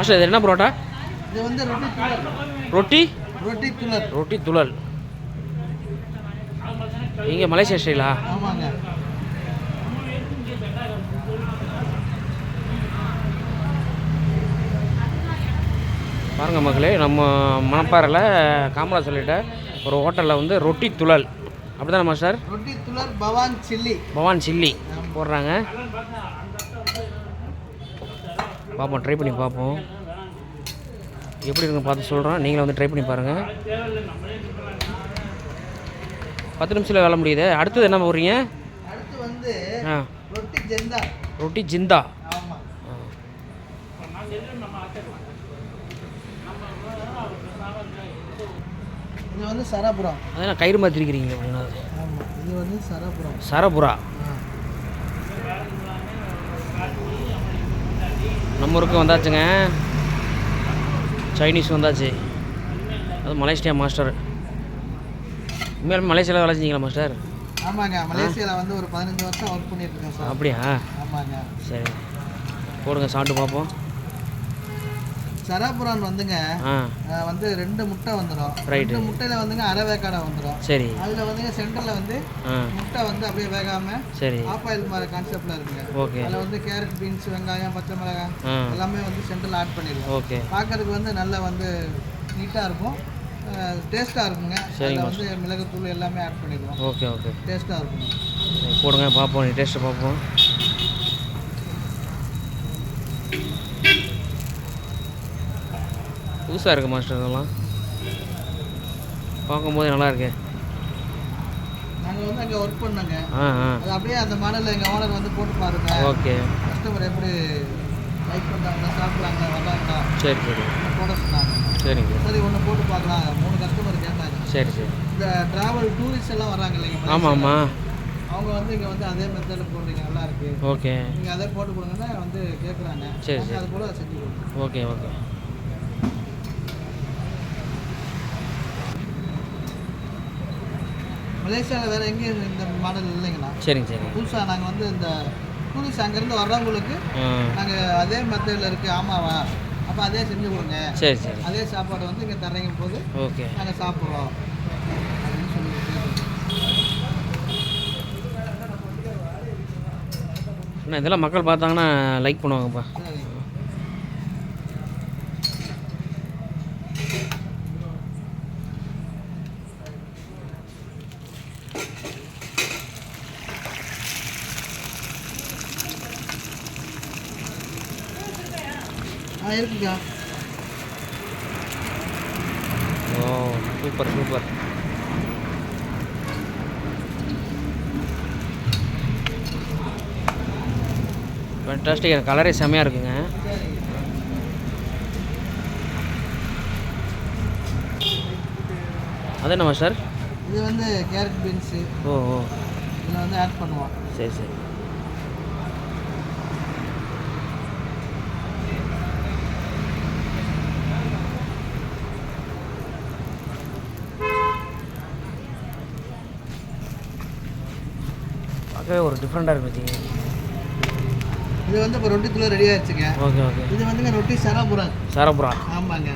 Master இது என்ன பரோட்டா? இது வந்து ரொட்டி ரொட்டி? துளர் ரொட்டி துளல். இங்கே மலேசியா ஸ்டைலா? ஆமாங்க. பாருங்கள் மக்களே நம்ம மணப்பாறையில் காமரா சொல்லிட்ட ஒரு ஹோட்டலில் வந்து ரொட்டி துளல். அப்படி தானே மாஸ்டர்? ரொட்டி துளர் பவான் சில்லி. பவான் சில்லி போடுறாங்க. பார்ப்போம் ட்ரை பண்ணி பார்ப்போம். எப்படி இருக்குன்னு பார்த்து சொல்கிறோம் நீங்களும் வந்து ட்ரை பண்ணி பாருங்கள் பத்து நிமிஷத்தில் வேலை முடியுது. அடுத்தது என்ன போடுறீங்க? அடுத்து வந்து ஆ. ரொட்டி ஜெந்தா. ரொட்டி ஜிந்தா. ஆமாம் இது வந்து சரபுரம். அதான் கயிறு ஆமாம் இது வந்து சரபுரம். சரபுரா? நம்ம ஊருக்கு வந்தாச்சுங்க. சைனீஸ் வந்தாச்சு. அது மலேசியா மாஸ்டர் உண்மையாலுமே மலேசியாவில் வேலை செஞ்சீங்களா மாஸ்டர் ஆமாங்க. மலேசியாவில் வந்து ஒரு பதினஞ்சு வருஷம் ஒர்க் பண்ணிட்டு இருக்கேன் சார் அப்படியா? ஆமாங்க. சரி. போடுங்க சாப்பிட்டு பார்ப்போம். சராபுரான் வந்துங்க வந்து ரெண்டு முட்டை வந்துடும். ரெண்டு முட்டையில் வந்துங்க அரை வேக்காடை வந்துடும் சரி. அதில் வந்துங்க சென்டரில் வந்து முட்டை வந்து அப்படியே வேகாமல் சரி. ஆயில் மாதிரி கான்செப்டில் இருக்குங்க. ஓகே. அதில் வந்து கேரட் பீன்ஸ் வெங்காயம் பச்சை மிளகாய் எல்லாமே வந்து சென்டரில் ஆட் பண்ணிடுவோம் ஓகே. பார்க்கறதுக்கு வந்து நல்லா வந்து நீட்டாக இருக்கும். டேஸ்ட்டாக இருக்குங்க. அதில் வந்து மிளகுத்தூள் எல்லாமே ஆட் பண்ணிடுவோம். Okay okay. டேஸ்ட்டாக இருக்கும் போடுங்க பார்ப்போம் நீ டேஸ்ட்டை பார்ப்போம் புதுசாக இருக்குது மாஸ்டர் இதெல்லாம் பார்க்கும்போது நல்லா இருக்கு. நாங்கள் வந்து அங்கே ஒர்க் பண்ணோங்க. அது அப்படியே அந்த மாடலில் எங்கள் ஓனர் வந்து போட்டு பாருங்க. ஓகே. கஸ்டமர் எப்படி லைக் பண்ணுறாங்களா சாப்பிட்றாங்களா வர்றாங்களா? சரி சரி. போட சொன்னாங்க. சரிங்க. சரி ஒன்று போட்டு பார்க்கலாம். மூணு கஸ்டமர் கேட்டாங்க. சரி சரி. இந்த டிராவல் டூரிஸ்ட் எல்லாம் வராங்க இல்லைங்க ஆமாம் ஆமாம் அவங்க வந்து இங்கே வந்து அதே மெத்தடில் போடுறீங்க நல்லா இருக்கு. ஓகே. நீங்கள் அதே போட்டு கொடுங்கன்னா வந்து கேட்குறாங்க சரி, அது போல் செஞ்சு கொடுப்போம். Okay okay. மலேசியாவில் வேறு எங்கேயும் இந்த மாடல் இல்லைங்களா சரிங்க சரி புதுசாக நாங்கள் வந்து இந்த டூரிஸ்ட் அங்கேருந்து வர்றவங்களுக்கு நாங்கள் அதே மெத்தடில் இருக்குது ஆமாவா? அப்போ அதே செஞ்சு கொடுங்க. சரி சரி. அதே சாப்பாடு வந்து இங்கே தர்றீங்க போது ஓகே. நாங்கள் சாப்பிட்றோம். இதெல்லாம் மக்கள் பார்த்தாங்கன்னா லைக் பண்ணுவாங்கப்பா சரி ஆ இருக்குங்க ஓ சூப்பர் சூப்பர் ஃபேன்டாஸ்டிக் கலரே செம்மையாக இருக்குங்க. அது என்னம்மா சார் இது வந்து கேரட் பீன்ஸு ஓ ஓ. இதில் வந்து ஆட் பண்ணுவோம். சரி சரி. பார்க்கவே ஒரு டிஃப்ரெண்ட்டாக இருக்கு இது. வந்து இப்போ ரொட்டி தூள் ரெடி ஆயிடுச்சுங்க. Okay okay. இது வந்துங்க ரொட்டி சராபுரம். சரப்புரா ஆமாங்க.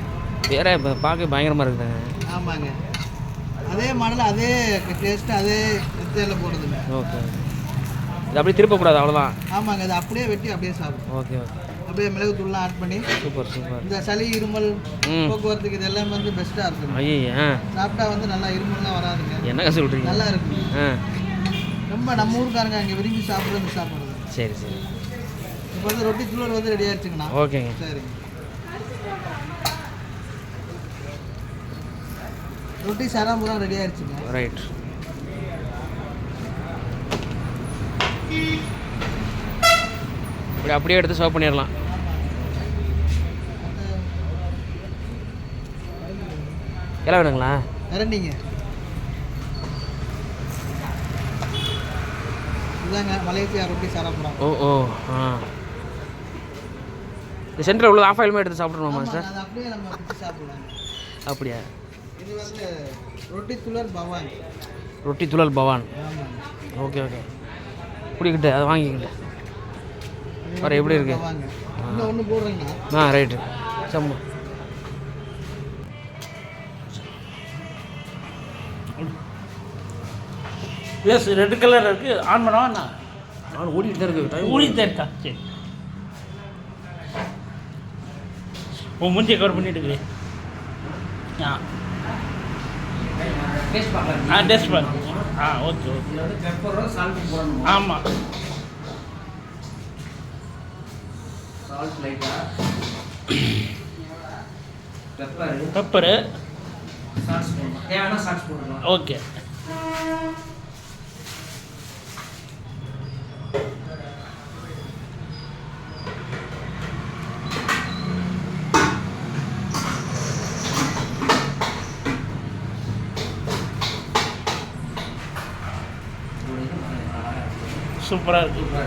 வேற இப்போ பார்க்க பயங்கரமாக இருக்குதுங்க. ஆமாங்க. அதே மாடல் அதே டேஸ்ட்டு அதே மெத்தேடில் போடுதுங்க. ஓகே இது அப்படியே திருப்பக்கூடாது அவ்வளோதான் ஆமாங்க இது அப்படியே வெட்டி அப்படியே சாப்பிடும் ஓகே ஓகே. அப்படியே மிளகுத்தூள்லாம் ஆட் பண்ணி சூப்பர் சூப்பர். இந்த சளி இருமல் போக்குவரத்துக்கு இது எல்லாமே வந்து பெஸ்ட்டாக இருக்குங்க. ஐயா சாப்பிட்டா வந்து நல்லா இருமல்லாம் வராதுங்க. என்னங்க சொல்கிறீங்க நல்லா இருக்குங்க. ஆ. ரொம்ப நம்ம ஊருக்காரங்க அங்கே விரும்பி சாப்பிட்றது சாப்பிடுறது சரி சரி. இப்போ வந்து ரொட்டி தூள் வந்து ரெடி ஆயிடுச்சுங்கண்ணா. ஓகேங்க. சரிங்க. ரொட்டி சராம்புரம் ரெடி ஆயிடுச்சுங்க. ரைட் இப்படி அப்படியே எடுத்து சர்வ் பண்ணிடலாம். எல்லாம் வேணுங்களா? கரண்டிங்க இதாங்க மலேசியா ரொட்டி சராம்புரம் ஓ ஓ ஆ. இந்த சென்டரில் உள்ள ஆஃப் ஆயிலுமே எடுத்து சாப்பிட்ருவோமா சார் அப்படியே நம்ம சாப்பிடலாங்க. அப்படியா? இது வந்து ரொட்டி துளர் பவான். ரொட்டி துளல் பவான். Okay okay. குடிக்கிட்டு அதை வாங்கிக்கிட்டு. பாரு எப்படி இருக்கு? ஒன்று போடுறீங்களா? ஆ ரைட்டு. சம்பு எஸ் ரெட் கலர் இருக்குது ஆன் பண்ணவா என்ன? நான் ஓடிட்டு தான் இருக்கு டைம் ஊழித்தே இருக்கா? சரி. உன் மூஞ்சியை கவர் பண்ணிட்டு இருக்குது ஆ. ஆ டெஸ்ட் பண்ணு ஆ ஓகே ஓகே ஆமாம் பெப்பர் ஓகே சூப்பராக இருக்குது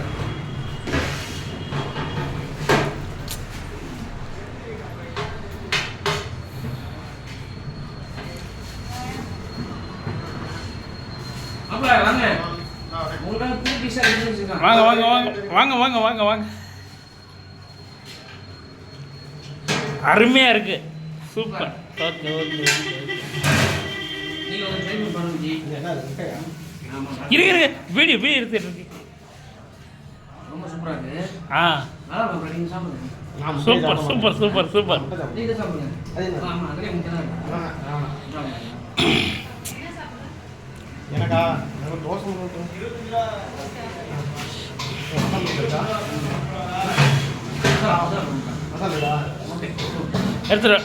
வாங்க. வாங்க வாங்க வாங்க. வாங்க வாங்க வாங்க அருமையாக இருக்குது சூப்பர். ஓகே இருக்கு இருக்கு வீடியோ வீடியோ எடுத்துட்டு இருக்கு ரொம்ப சூப்பராக இருக்குது ஆ நல்லா இருக்கும் நீங்கள் சாப்பிடுங்க சூப்பர் சூப்பர் சூப்பர் சூப்பர். எனக்கா தோசை? எடுத்துரு.